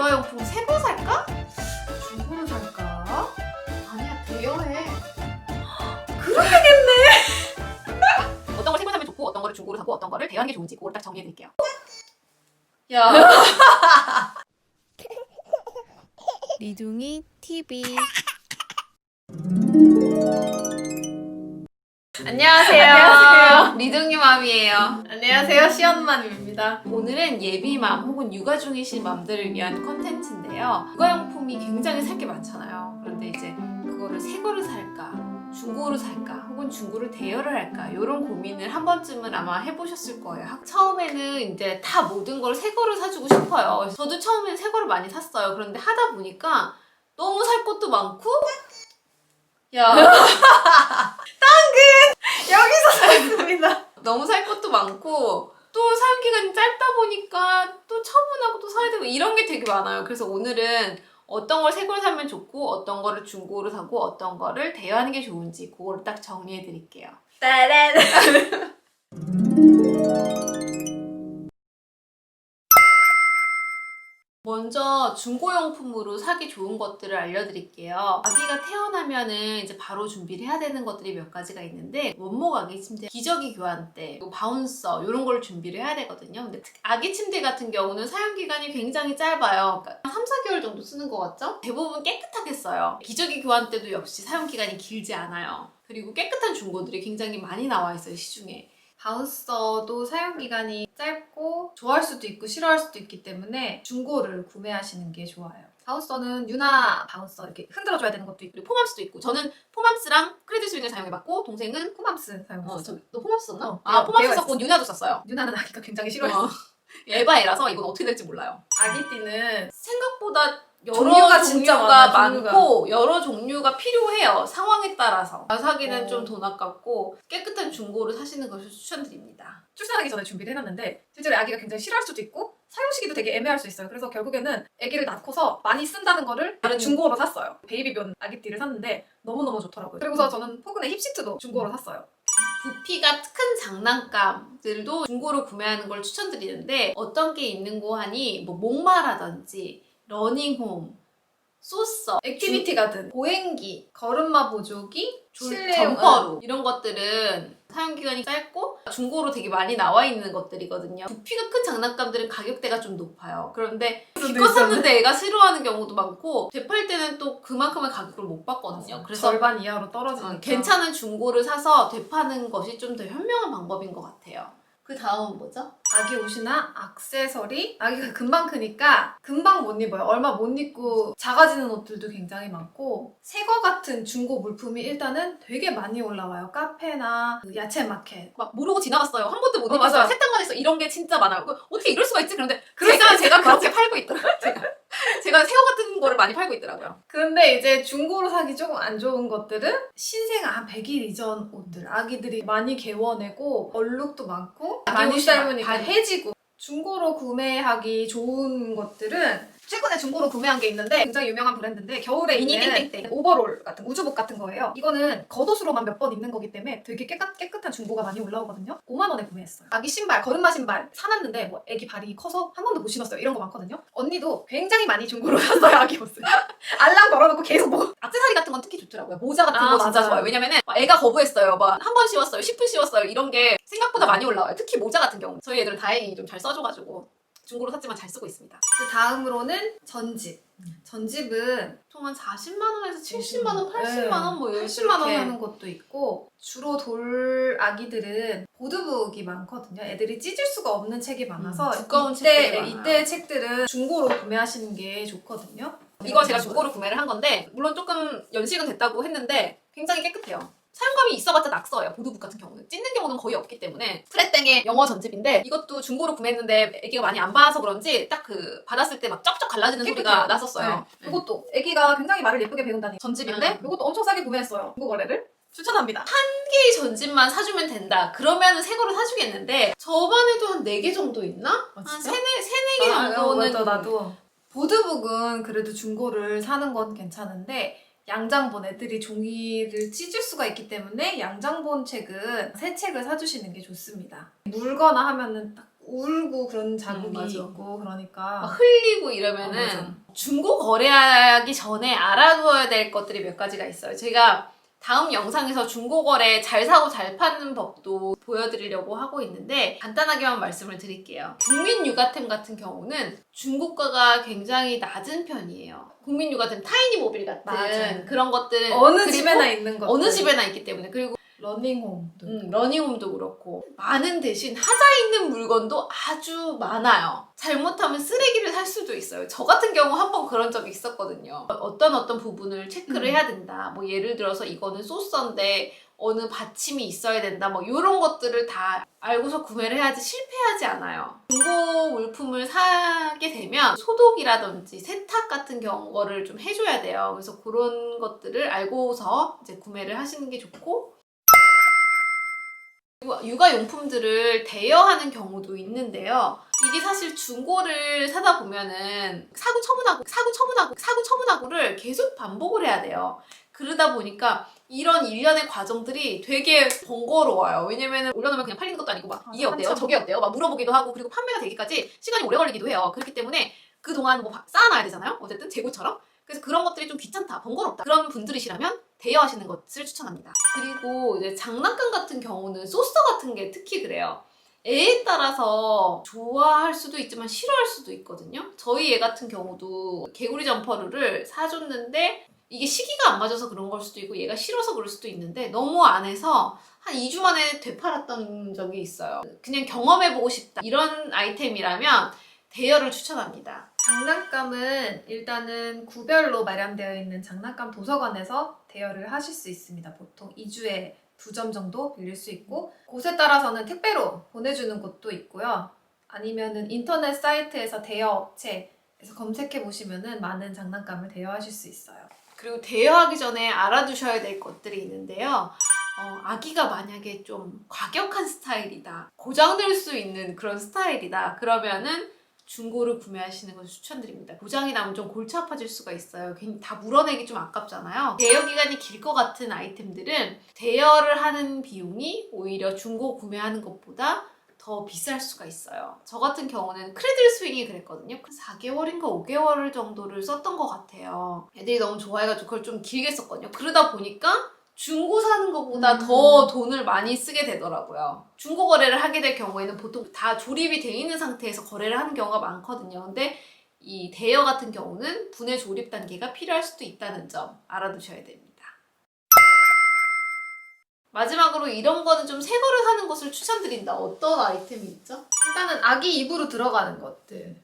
육아용품 새거 살까? 중고로 살까? 아니야 대여해. 어떤 걸 새로 사면 좋고 어떤 거를 중고로 사고 어떤 거를 대여하는 게 좋은지 그걸 딱 정리해 드릴게요. 야. 리둥이 TV 안녕하세요. 리둥이맘이에요. 안녕하세요. 시연맘입니다. 오늘은 예비맘 혹은 육아 중이신 맘들을 위한 컨텐츠인데요. 육아용품이 굉장히 살 게 많잖아요. 그런데 이제 그거를 새 거를 살까, 중고로 살까, 혹은 중고를 대여를 할까 이런 고민을 한 번쯤은 아마 해보셨을 거예요. 학- 처음에는 이제 다 모든 걸 새 거를 사주고 싶어요. 저도 처음에는 새 거를 많이 샀어요. 그런데 하다 보니까 너무 살 것도 많고 야. 여기서 살습니다. 너무 살 것도 많고 또 사용 기간이 짧다 보니까 또 처분하고 또 사야 되고 이런 게 되게 많아요. 그래서 오늘은 어떤 걸 새 걸 사면 좋고 어떤 거를 중고로 사고 어떤 거를 대여하는 게 좋은지 그거를 딱 정리해 드릴게요. 따란. 먼저 중고용품으로 사기 좋은 것들을 알려드릴게요. 아기가 태어나면은 이제 바로 준비를 해야 되는 것들이 몇 가지가 있는데 원목 아기 침대, 기저귀 교환대, 그리고 바운서 이런 걸 준비를 해야 되거든요. 근데 아기 침대 같은 경우는 사용 기간이 굉장히 짧아요. 그러니까 한 3, 4개월 정도 쓰는 것 같죠? 대부분 깨끗하게 써요. 기저귀 교환대도 역시 사용 기간이 길지 않아요. 그리고 깨끗한 중고들이 굉장히 많이 나와 있어요, 시중에. 바운서도 사용 기간이 짧고 좋아할 수도 있고 싫어할 수도 있기 때문에 중고를 구매하시는 게 좋아요. 바운서는 유나 바운서 이렇게 흔들어줘야 되는 것도 있고 포맘스도 있고 저는 포맘스랑 크레딧 스윙을 사용해봤고 동생은 코맘스 사용했어. 어, 저, 너 포맘스 썼나? 어, 아, 포맘스 썼고 유나도 썼어요. 유나는 아기가 굉장히 싫어했어. 어. 에바에라서 이건 어떻게 될지 몰라요. 아기띠는 생각보다 여러 종류가 종류가, 진짜 많아, 종류가. 많고 여러 종류가 필요해요. 상황에 따라서. 사기는 어. 좀돈 아깝고 깨끗한 중고를 사시는 것을 추천드립니다. 출산하기 전에 준비를 해놨는데 실제로 아기가 굉장히 싫어할 수도 있고 사용 시기도 되게 애매할 수 있어요. 그래서 결국에는 아기를 낳고서 많이 쓴다는 거를 다른 중고로 샀어요. 베이비변 아기띠를 샀는데 너무너무 좋더라고요. 그리고서 저는 포근의 힙시트도 중고로 샀어요. 부피가 큰 장난감들도 중고로 구매하는 걸 추천드리는데 어떤 게 있는 거 하니 뭐 목마라든지 러닝홈, 소서, 액티비티 가든, 보행기, 걸음마 보조기, 점퍼로 이런 것들은 사용 기간이 짧고 중고로 되게 많이 나와 있는 것들이거든요. 부피가 큰 장난감들은 가격대가 좀 높아요. 그런데 기껏 샀는데 애가 싫어하는 경우도 많고 되팔 때는 또 그만큼의 가격을 못 받거든요. 그래서 절반 이하로 떨어지니까 어, 괜찮은 중고를 사서 되파는 것이 좀 더 현명한 방법인 것 같아요. 그 다음은 뭐죠? 아기 옷이나 액세서리 아기가 금방 크니까 금방 못 입어요. 얼마 못 입고 작아지는 옷들도 굉장히 많고 새거 같은 중고 물품이 일단은 되게 많이 올라와요. 카페나 그 야채 마켓. 막 모르고 지나갔어요. 한 번도 못 어, 입었어요. 맞아요. 세탁만 했어. 이런 게 진짜 많아요. 그 어떻게 이럴 수가 있지? 그런데 제가 제가 그렇게 팔고 있더라고요. 제가 제가 새우 같은 거를 많이 팔고 있더라고요. 근데 이제 중고로 사기 조금 안 좋은 것들은 신생아 한 100일 이전 옷들. 아기들이 많이 개워내고 얼룩도 많고 많이 옷이 삶으니까. 발- 해지고. 중고로 구매하기 좋은 것들은 최근에 중고로 구매한 게 있는데 굉장히 유명한 브랜드인데 겨울에 미니 입는 땡땡땡. 오버롤 같은 우주복 같은 거예요. 이거는 겉옷으로만 몇 번 입는 거기 때문에 되게 깨끗, 깨끗한 중고가 많이 올라오거든요. 5만 원에 구매했어요. 아기 신발, 걸음마 신발 사놨는데 뭐 아기 발이 커서 한 번도 못 신었어요. 이런 거 많거든요. 언니도 굉장히 많이 중고로 샀어요. 아기 옷을. 알람 걸어놓고 계속 뭐 액세서리 같은 건 특히 좋더라고요. 모자 같은 아, 거 진짜 맞아요. 좋아요. 왜냐면은 막 애가 거부했어요. 막 한 번 씌웠어요. 10분 씌웠어요. 이런 게 생각보다 많이 올라와요. 특히 모자 같은 경우. 저희 애들은 다행히 좀 잘 써줘가지고 중고로 샀지만 잘 쓰고 있습니다. 그 다음으로는 전집. 전집은 보통 한 40만 원에서 70만 원, 80만 원뭐 이렇게 80만 원 하는 것도 있고 주로 돌 아기들은 보드북이 많거든요. 애들이 찢을 수가 없는 책이 많아서 음, 두꺼운 이때 책들이 많아요. 이때 책들은 중고로 구매하시는 게 좋거든요. 이거 제가 중고로 구매를 한 건데 물론 조금 연식은 됐다고 했는데 굉장히 깨끗해요. 사용감이 있어봤자 낙서예요. 보드북 같은 경우는 찢는 경우는 거의 없기 때문에 프레땡의 영어 전집인데 이것도 중고로 구매했는데 애기가 많이 안 봐서 그런지 딱 그 받았을 때 막 쩍쩍 갈라지는 소리가 깨끗해요. 났었어요. 네. 이것도 아기가 굉장히 말을 예쁘게 배운다는 전집인데 음. 이것도 엄청 싸게 구매했어요. 중고 거래를 추천합니다. 이 전집만 사주면 된다. 그러면은 새 거를 사주겠는데 저번에도 한 4개 정도 있나? 아, 한 진짜? 3, 4, 4개 아, 정도는 맞아, 나도 보드북은 그래도 중고를 사는 건 괜찮은데 양장본 애들이 종이를 찢을 수가 있기 때문에 양장본 책은 새 책을 사주시는 게 좋습니다. 물거나 하면은 딱 울고 그런 자국이 음. 있고 막 그러니까 흘리고 어, 이러면은 맞아. 중고 거래하기 전에 알아둬야 될 것들이 몇 가지가 있어요. 제가 다음 영상에서 중고 거래 잘 사고 잘 파는 법도 보여드리려고 하고 있는데 간단하게만 말씀을 드릴게요. 국민 육아템 같은 경우는 중고가가 굉장히 낮은 편이에요. 국민 육아템 타이니 모빌 같은 맞아요. 그런 것들은 어느 집에나 있는 것 어느 집에나 있기 때문에 그리고 러닝홈도 음, 러닝홈도 그렇고 많은 대신 하자 있는 물건도 아주 많아요. 잘못하면 쓰레기를 살 수도 있어요. 저 같은 경우 한 번 그런 적이 있었거든요. 어떤 어떤 부분을 체크를 음. 해야 된다. 뭐 예를 들어서 이거는 소스인데 어느 받침이 있어야 된다. 뭐 이런 것들을 다 알고서 구매를 해야지 실패하지 않아요. 중고 물품을 사게 되면 소독이라든지 세탁 같은 경우를 좀 해줘야 돼요. 그래서 그런 것들을 알고서 이제 구매를 하시는 게 좋고 육아용품들을 대여하는 경우도 있는데요. 이게 사실 중고를 사다 보면은 사고 처분하고 사고 처분하고 사고 처분하고를 계속 반복을 해야 돼요. 그러다 보니까 이런 일련의 과정들이 되게 번거로워요. 왜냐면은 올려놓으면 그냥 팔리는 것도 아니고 막 이게 어때요? 저게 어때요? 막 물어보기도 하고 그리고 판매가 되기까지 시간이 오래 걸리기도 해요. 그렇기 때문에 그동안 뭐 쌓아놔야 되잖아요. 어쨌든 재고처럼. 그래서 그런 것들이 좀 귀찮다, 번거롭다. 그런 분들이시라면 대여하시는 것을 추천합니다. 그리고 이제 장난감 같은 경우는 소스 같은 게 특히 그래요. 애에 따라서 좋아할 수도 있지만 싫어할 수도 있거든요. 저희 애 같은 경우도 개구리 점퍼를 사줬는데 이게 시기가 안 맞아서 그런 걸 수도 있고 얘가 싫어서 그럴 수도 있는데 너무 안 해서 한 2주 만에 되팔았던 적이 있어요. 그냥 경험해보고 싶다. 이런 아이템이라면 대여를 추천합니다. 장난감은 일단은 구별로 마련되어 있는 장난감 도서관에서 대여를 하실 수 있습니다. 보통 2주에 두 점 정도 빌릴 수 있고 곳에 따라서는 택배로 보내주는 곳도 있고요. 아니면은 인터넷 사이트에서 대여 업체에서 검색해 보시면은 많은 장난감을 대여하실 수 있어요. 그리고 대여하기 전에 알아두셔야 될 것들이 있는데요. 어, 아기가 만약에 좀 과격한 스타일이다. 고장낼 수 있는 그런 스타일이다. 그러면은 중고를 구매하시는 것을 추천드립니다. 고장이 나면 좀 골치 아파질 수가 있어요. 괜히 다 물어내기 좀 아깝잖아요. 대여 기간이 길 것 같은 아이템들은 대여를 하는 비용이 오히려 중고 구매하는 것보다 더 비쌀 수가 있어요. 저 같은 경우는 크레들 스윙이 그랬거든요. 4개월인가 5개월 정도를 썼던 것 같아요. 애들이 너무 좋아해가지고 그걸 좀 길게 썼거든요. 그러다 보니까 중고 사는 것보다 음. 더 돈을 많이 쓰게 되더라고요. 중고 거래를 하게 될 경우에는 보통 다 조립이 돼 있는 상태에서 거래를 하는 경우가 많거든요. 근데 이 대여 같은 경우는 분해 조립 단계가 필요할 수도 있다는 점 알아두셔야 됩니다. 마지막으로 이런 거는 좀 새 거를 사는 것을 추천드린다. 어떤 아이템이 있죠? 일단은 아기 입으로 들어가는 것들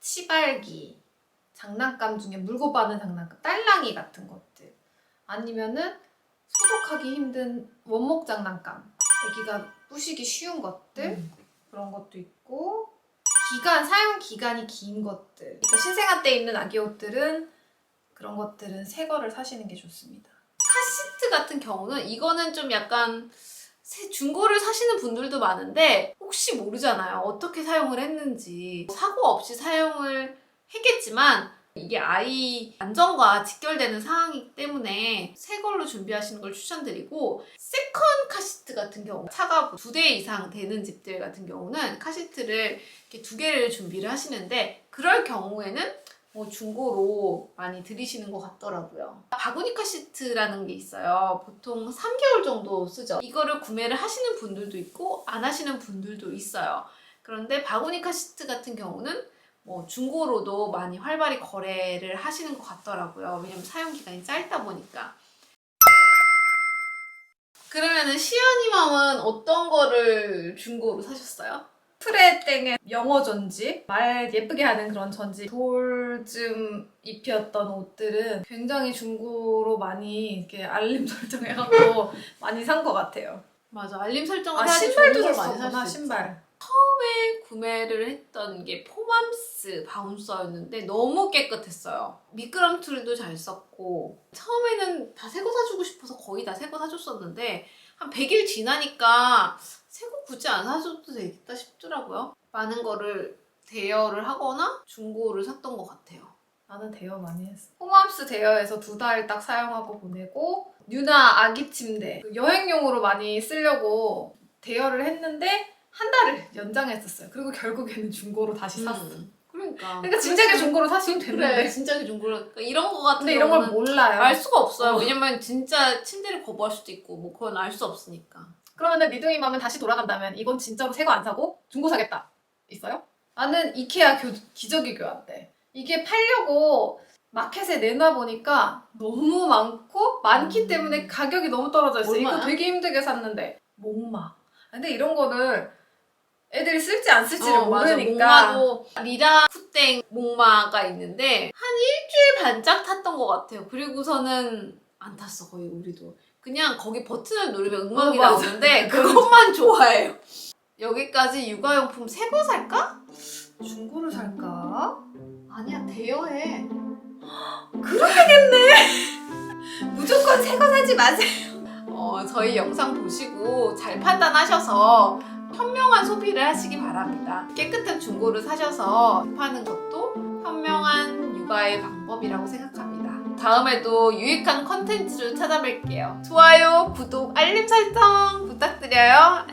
치발기 장난감 중에 물고 빠는 장난감 딸랑이 같은 것들 아니면은 소독하기 힘든 원목 장난감 아기가 부시기 쉬운 것들 음. 그런 것도 있고 기간 사용 기간이 긴 것들 그러니까 신생아 때 입는 아기 옷들은 그런 것들은 새 거를 사시는 게 좋습니다. 카시트 같은 경우는 이거는 좀 약간 새 중고를 사시는 분들도 많은데 혹시 모르잖아요. 어떻게 사용을 했는지 사고 없이 사용을 했겠지만 이게 아이 안전과 직결되는 상황이기 때문에 새 걸로 준비하시는 걸 추천드리고 세컨 카시트 같은 경우 차가 두 대 이상 되는 집들 같은 경우는 카시트를 이렇게 두 개를 준비를 하시는데 그럴 경우에는 뭐 중고로 많이 들이시는 것 같더라고요. 바구니 카시트라는 게 있어요. 보통 3개월 정도 쓰죠. 이거를 구매를 하시는 분들도 있고 안 하시는 분들도 있어요. 그런데 바구니 카시트 같은 경우는 뭐 중고로도 많이 활발히 거래를 하시는 것 같더라고요. 왜냐면 사용 기간이 짧다 보니까. 그러면은 시연이 맘은 어떤 거를 중고로 사셨어요? 프레땡의 영어 전지 말 예쁘게 하는 그런 전지 돌쯤 입혔던 옷들은 굉장히 중고로 많이 이렇게 알림 설정해갖고 많이 산 것 같아요. 맞아 알림 설정을 아 해야지 신발도 걸 많이 샀었구나 살수 있지. 신발. 처음에 구매를 했던 게 포맘스 바운서였는데 너무 깨끗했어요. 미끄럼틀도 잘 썼고 처음에는 다 새거 사주고 싶어서 거의 다 새거 사줬었는데 한 100일 지나니까 새거 굳이 안 사줘도 되겠다 싶더라고요. 많은 거를 대여를 하거나 중고를 샀던 것 같아요. 나는 대여 많이 했어. 홈맘스 대여에서 두 달 딱 사용하고 보내고 뉴나 아기 침대 그 여행용으로 많이 쓰려고 대여를 했는데 한 달을 연장했었어요. 그리고 결국에는 중고로 다시 샀어. 음. 그러니까. 그러니까 진작에 중고로 샀으면 됐는데. 그래, 진작에 중고로. 그러니까 이런 거 같은 근데 이런 걸 몰라요. 알 수가 없어요. 어. 왜냐면 진짜 침대를 거부할 수도 있고, 뭐 그건 알 수 없으니까. 그러면은 리둥이 맘은 다시 돌아간다면 이건 진짜로 새 거 안 사고 중고 사겠다. 있어요? 나는 이케아 교- 기저귀 교환대. 이게 팔려고 마켓에 내놔 보니까 너무 많고 많기 음. 때문에 가격이 너무 떨어져 있어. 이거 얼마야? 되게 힘들게 샀는데 목마. 근데 이런 거를 애들이 쓸지 안 쓸지를 어, 맞아. 모르니까 목마도 리라 쿠땡 목마가 있는데 한 일주일 반짝 탔던 것 같아요. 그리고서는 안 탔어 거의 우리도. 그냥 거기 버튼을 누르면 음악이 어, 맞아. 나오는데 그것만 좋아해요. 여기까지 육아용품 새거 살까? 중고를 살까? 아니야 대여해. 무조건 새 거 사지 마세요. 어, 저희 영상 보시고 잘 판단하셔서 현명한 소비를 하시기 바랍니다. 깨끗한 중고를 사셔서 파는 것도 현명한 육아의 방법이라고 생각합니다. 다음에도 유익한 컨텐츠로 찾아뵐게요. 좋아요, 구독, 알림 설정 부탁드려요.